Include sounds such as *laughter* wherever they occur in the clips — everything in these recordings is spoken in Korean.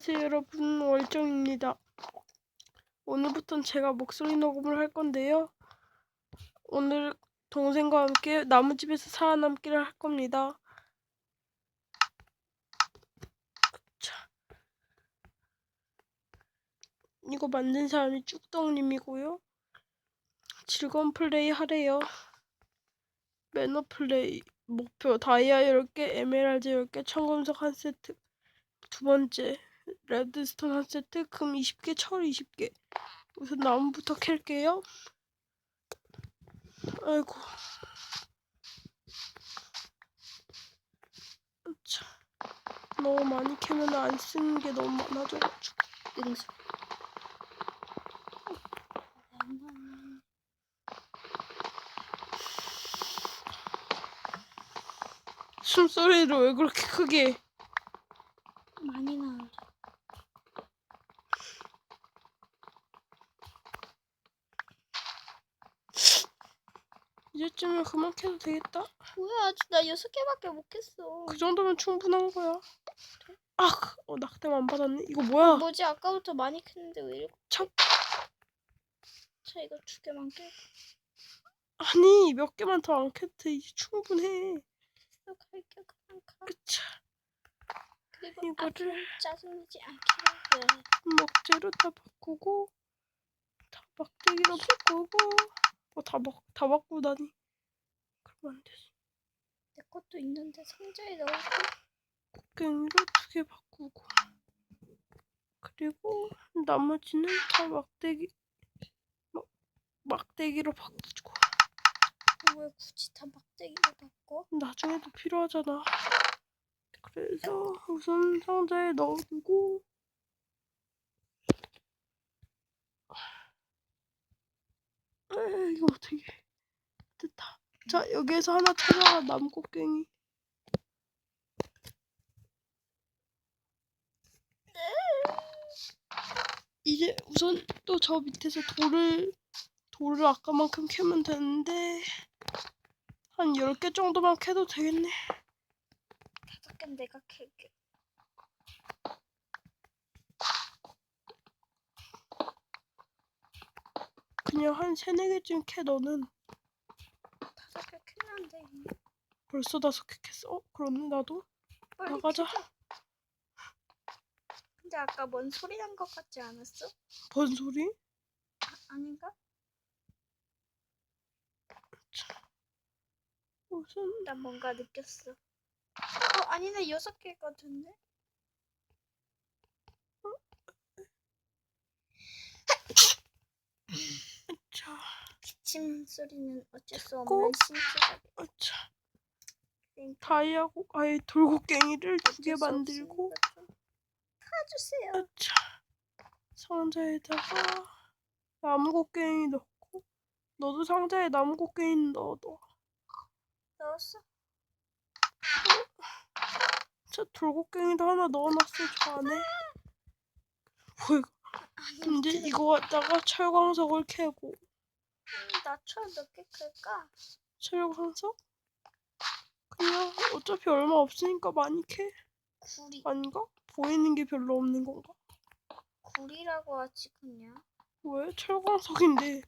안녕하세요 여러분 월정입니다. 오늘부터는 제가 목소리 녹음을 할 건데요. 오늘 동생과 함께 나무집에서 살아남기를 할 겁니다. 자, 이거 만든 사람이 쭉덩님이고요. 즐거운 플레이 하래요. 매너 플레이 목표 다이아 10개, 에메랄드 10개, 청금석 1세트 두 번째 레드스톤 한 세트, 금 20개, 철 20개. 우선 나무부터 캘게요. 아이고. 자, 너무 많이 캐면 안 쓰는 게 너무 많아져가지고. 능수. 숨소리를 왜 그렇게 크게? 해? 많이 나오죠. 이제쯤은 그만 캐도 되겠다. 뭐야 나 여섯 개밖에 못 했어. 그 정도면 충분한 거야. 아, 어 낙뎀 안 받았네. 이거 뭐야? 뭐지 아까부터 많이 캤는데 왜 이렇게? 참. 자 이거 두 개만 깨고 아니 몇 개만 더 안 캐도 돼. 이제 충분해. 갈게 그냥 가. 그쵸. 그리고 이거를- 앞으로 짜증내지 않기를. 네. 먹재로 다 바꾸고 다 막대기로 바꾸고 뭐다먹다 바꾸다니 그러면 안 되지 내 것도 있는데 상자에 넣고 곡괭이로 두 개 바꾸고. 그리고 나머지는 다 막대기 막 막대기로 바꾸고. 왜 굳이 다 막대기로 바꿔? 나중에도 필요하잖아. 그래서 우선 상자에 넣어두고. 에 이거 어떻게 자 여기에서 하나 찾아가 나무곡괭이. 이제 우선 또 저 밑에서 돌을 돌을 아까만큼 캐면 되는데 한 10개 정도만 캐도 되겠네. 다섯 개는 내가 캘게. 그냥 한 세네 개쯤 캐 너는 다섯 개 캐면 돼. 이미. 벌써 다섯 개 캤어? 어, 그렇네 나도 빨리 나가자. 근데 아까 뭔 소리 난 것 같지 않았어? 뭔 소리? 아, 아닌가? 우선 난 뭔가 느꼈어. 어 아니네 여섯 개 같은데? 자, 기침 소리는 어쩔 수. 없는 신체적 어, 자 그러니까 다이아고 아예 돌곡괭이를 두 개 만들고 타주세요. 어, 자 상자에다가 나무곡괭이 넣고 너도 상자에 나무곡괭이 넣어 둬 넣었어? 자 돌곡괭이도 하나 넣어놨어 저 안에 뭐 이제 어떻게- 이거 갖다가 철광석을 캐고 음, 나처럼 몇개 클까? 철광석? 어차피 얼마 없으니까 많이 캐 구리 아닌가? 보이는 게 별로 없는 건가? 구리라고 하지 그냥. 왜? 철광석인데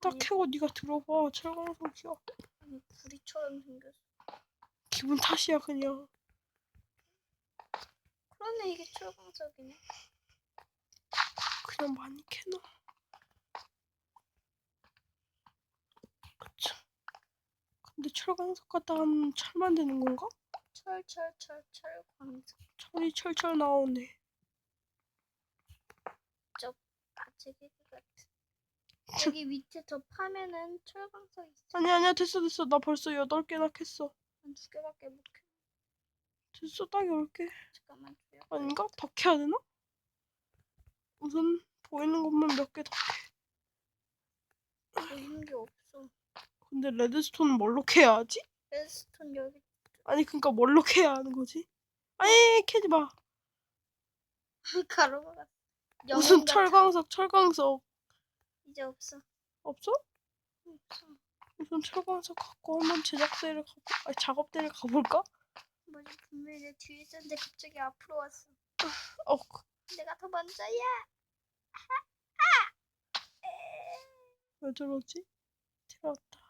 딱 아니. 캐고 네가 들어봐 철광석이야 아니 구리처럼 생겼어. 기분 탓이야 그냥 그러네 이게 철광석이네. 그냥 많이 캐놔 그쵸 근데 철광석 갖다 하면 철 만드는 건가? 철철철 철광석. 철이 철철 나오네 아재개그 같은. 여기 밑에 더 파면은 철광석 있어. 아니 아니야 됐어 됐어 나 벌써 8개나 캤어 한 두 개밖에 못 캐. 됐어 딱 10개 잠깐만 줘요. 아닌가? 더 캐야 되나? 우선 보이는 것만 몇 개더 캐. 보이는 게 없어. 근데 레드스톤은 뭘로 캐야 하지? 레스톤 여기 아니 그니까 뭘로 캐야 하는 거지? 아니 캐지 마. 가로가. 무슨. 철광석 철광석 이제 없어. 없어? 없어. 우선 철광석 갖고 한번 제작대를 가고 아니 작업대를 가볼까? 뭐지 분명히 내 뒤에 있었는데 갑자기 앞으로 왔어. *laughs* 어 내가 더 먼저야. 왜 저러지? 들어왔다.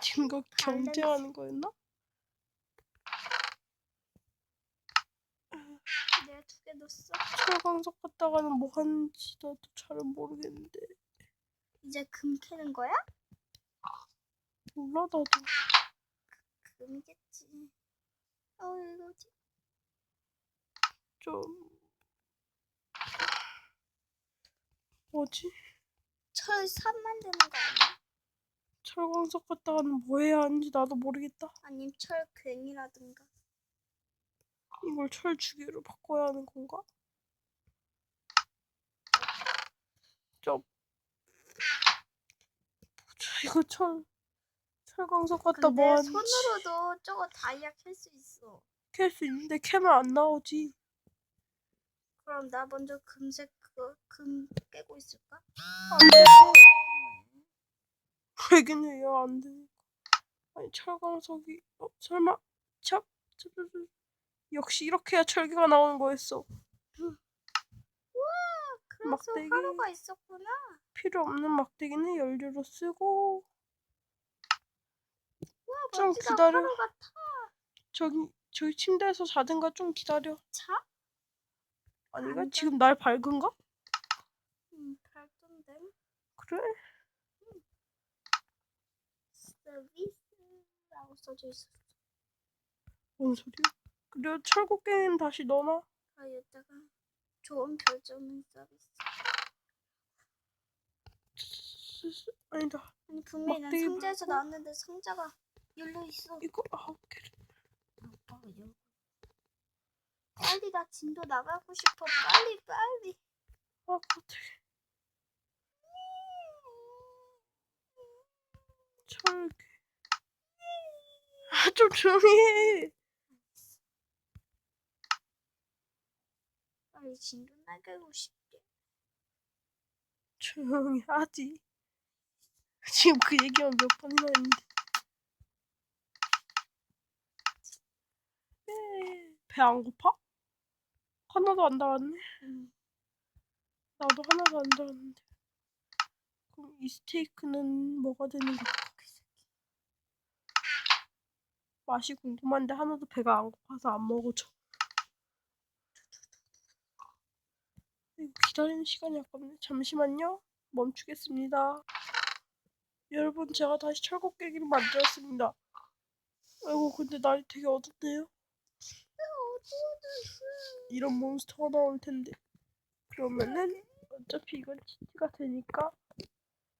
지금 이거 경쟁하는 거였나? 내가 두 개 넣었어. 철광석 갔다가는 뭐 하는지 나도 잘은 모르겠는데 이제 금 캐는 거야? 몰라 나도 금이겠지. 어 이거지. 좀 뭐지? 철 삽 만드는 거 아니야? 철광석 갔다가는 뭐 해야 하는지 나도 모르겠다. 아니면 철괭이라든가. 이걸 철 주기로 바꿔야 하는 건가? 좀 보자 이거 철 철광석 갖다 근데 뭐 하는지 손으로도 저거 다이아 캘 수 있어. 캘수 있는데 캐면 안 나오지. 그럼 나 먼저 금색 그거 금 깨고 있을까? 안 돼. 왜긴 해요 안 되니까. 아니 철광석이 어 설마 찹. 역시 이렇게 해야 철기가 나오는 거였어. 그래서 막대기. 화로가 있었구나. 필요 없는 막대기는 연료로 쓰고 와좀 멋지다. 기다려. 타. 저기 저기 침대에서 자든가 좀 기다려. 차? 아니가 안 지금 날 밝은가? 응, 발전됨. 그래? 서비스라고 써져 있었어. 뭔 소리야? 그리고 철곡갱이는 다시 넣어놔. 아 여기다가 좋은 결정은 서비스. 아니다. 아니 분명히 난 막대기 상자에서 말고? 나왔는데 상자가 열려 있어. 이거 아홉 개를. 오빠가 열. 빨리 나 진도 나가고 싶어. 빨리 빨리. 아 어떻게? 철개. 아좀 조용히 해. 빨리 진도 나가고 싶대. 조용히 하지. 지금 그 얘기만 몇 번이나 했는데. 배 안 고파? 하나도 안 달았네. 응. 나도 하나도 안 달았는데. 그럼 이 스테이크는 뭐가 되는 거야? 맛이 궁금한데 하나도 배가 안 고파서 안 먹어줘. 이거 기다리는 시간이 아깝네. 잠시만요. 멈추겠습니다. 여러분, 제가 다시 철곡 깨기를 만들었습니다. 아이고, 근데 날이 되게 어둡네요. 이런 몬스터가 나올 텐데. 그러면은 어차피 이건 치즈가 되니까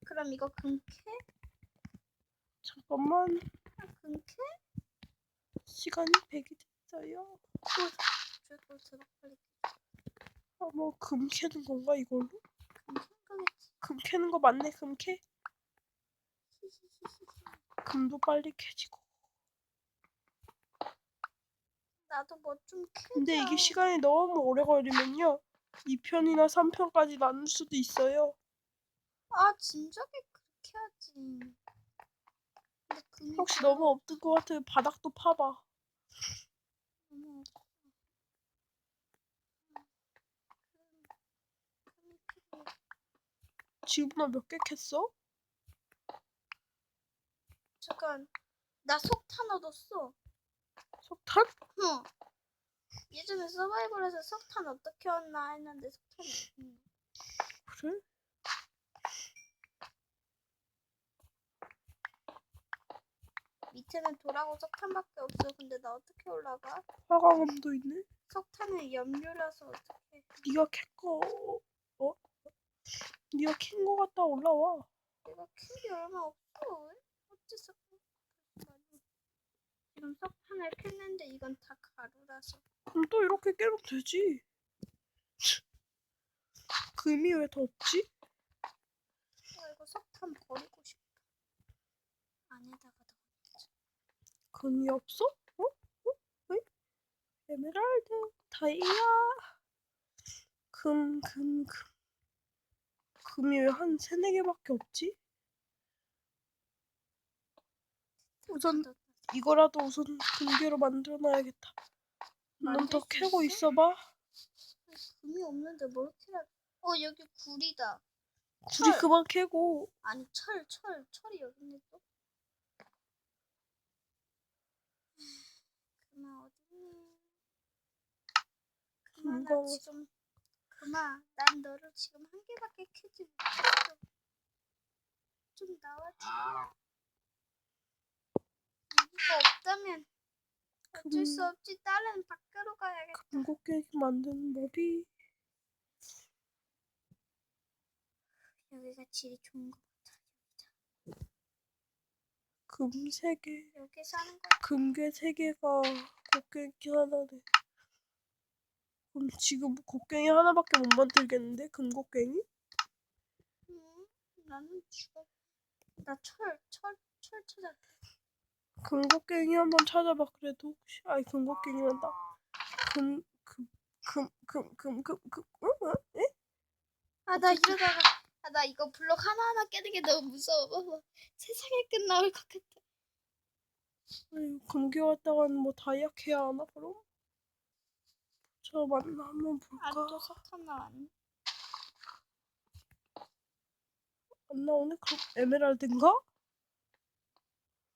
그럼 이거 금캐? 잠깐만 아, 금캐? 시간이 100이 됐어요. 들어 빨리 아, 뭐금 캐는 건가 이걸로? 금캐. 금 캐는 거 맞네, 금 캐. 금도 빨리 캐지고. 나도 뭐 좀 캐자. 근데 이게 시간이 너무 오래 걸리면요. 2편이나 3편까지 나눌 수도 있어요. 아 진작에 그렇게 하지. 근데 금이 혹시 너무 없을 것 같아요. 바닥도 파봐. 지금은 몇개 캤어? 잠깐 나 석탄 얻었어. 석탄? 응. 예전에 서바이벌에서 석탄 어떻게 얻나 했는데 석탄이 없네. 그래? 밑에는 돌하고 석탄밖에 없어. 근데 나 어떻게 올라가? 화강암도 있네. 석탄은 염료라서 어떻게? 네가 캔거 어? 네가 캔거 갖다 올라와. 내가 캔게 얼마 없어. 어째서? 지금 석탄을 캤는데 이건 다 가루라서. 그럼 또 이렇게 깨면 되지. 금이 왜 더 없지? 어, 이거 석탄 버리고 싶다. 안에다가. 금이 없어? 어? 어? 왜? 에메랄드, 다이아, 금, 금, 금. 금이 왜 한 세네 개밖에 없지? 우선 더- 이거라도 우선 금괴로 만들어놔야겠다. 넌더 만들 수 캐고 있어? 있어봐. 금이 없는데 뭘 캐라? 어 여기. 둘이 철. 그만 캐고 아니 철, 철, 철 이 여기 있네 또. 금아 어딨니? 나 금방 지금 금아 난 너를 지금 한 개밖에 캐지 못했어. 좀 나와줘. 여기가 없다면 어쩔 수 금- 없지. 딸은 밖으로 가야겠다. 금곡깨기 만드는 법이 여기가 질이 좋은 것 같아. 금세 개, 여기 사는 거. 금괴 세 개가 곡괭이 하나네. 그럼 지금 곡괭이 하나밖에 못 만들겠는데 금곡괭이? 응? 나는 죽어. 나 철, 철, 철 찾아. 금곡괭이 한번 찾아봐 그래도 혹시 아이 금곡괭이란다. 금 금 금 금 금 금 금 응? 응? 에? 아, 나 이러다가, 아, 나 이거 블록 하나하나 깨는 게 너무 무서워. *laughs* 세상이 끝나올 것 같아. 아유, 금괴 왔다가는 뭐 다이아 캐야 하나 그럼? 저 맞나 한번 아, 볼까? 또 석탄 나왔네. 안 나오네? 그럼 에메랄드인가?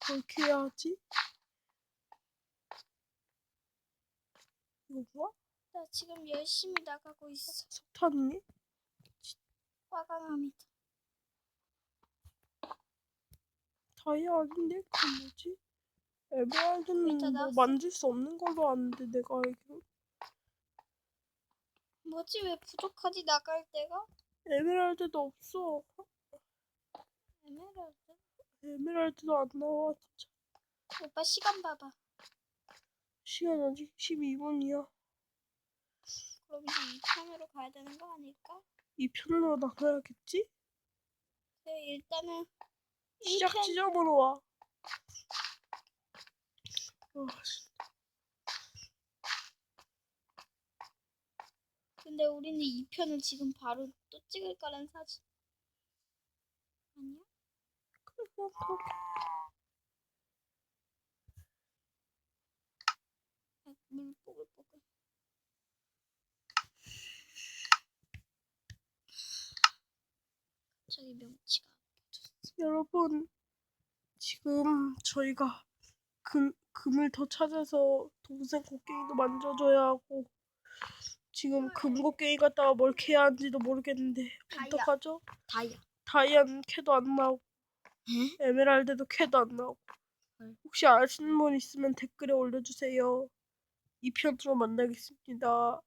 그렇게 해야지. 이거 뭐야? 나 지금 열심히 나가고 있어. 석탄이니? 화가 납니다. 다이아 아닌데? 그건 뭐지? 에메랄드는 뭐. 만질 수 없는 걸로 아는데 내가 알기로 뭐지, 왜 부족하지, 나갈 때가? 에메랄드도 없어. 에메랄드? 에메랄드도 안 나와 진짜. 오빠 시간 봐봐. 시간 아직 12분이야. 그럼 이제 2편으로 가야 되는 거 아닐까? 이 편으로 나가야겠지? 네, 일단은 시작 1편 지점으로 와. 아, 씨. 근데 우리는 2편을 지금 바로 또 찍을 거란 사실. 아니야? 그렇게 아, 물 뽀글뽀글. 갑자기 명치가 여러분 지금 저희가 금 금을 더 찾아서 동생 곡괭이도 만져줘야 하고 지금 금 곡괭이 갖다가 뭘 캐야 하는지도 모르겠는데 다이아. 어떡하죠? 다이아. 다이아는 캐도 안 나오고 에메랄드도 캐도 안 나오고 헐. 혹시 아시는 분 있으면 댓글에 올려주세요. 2편으로 만나겠습니다.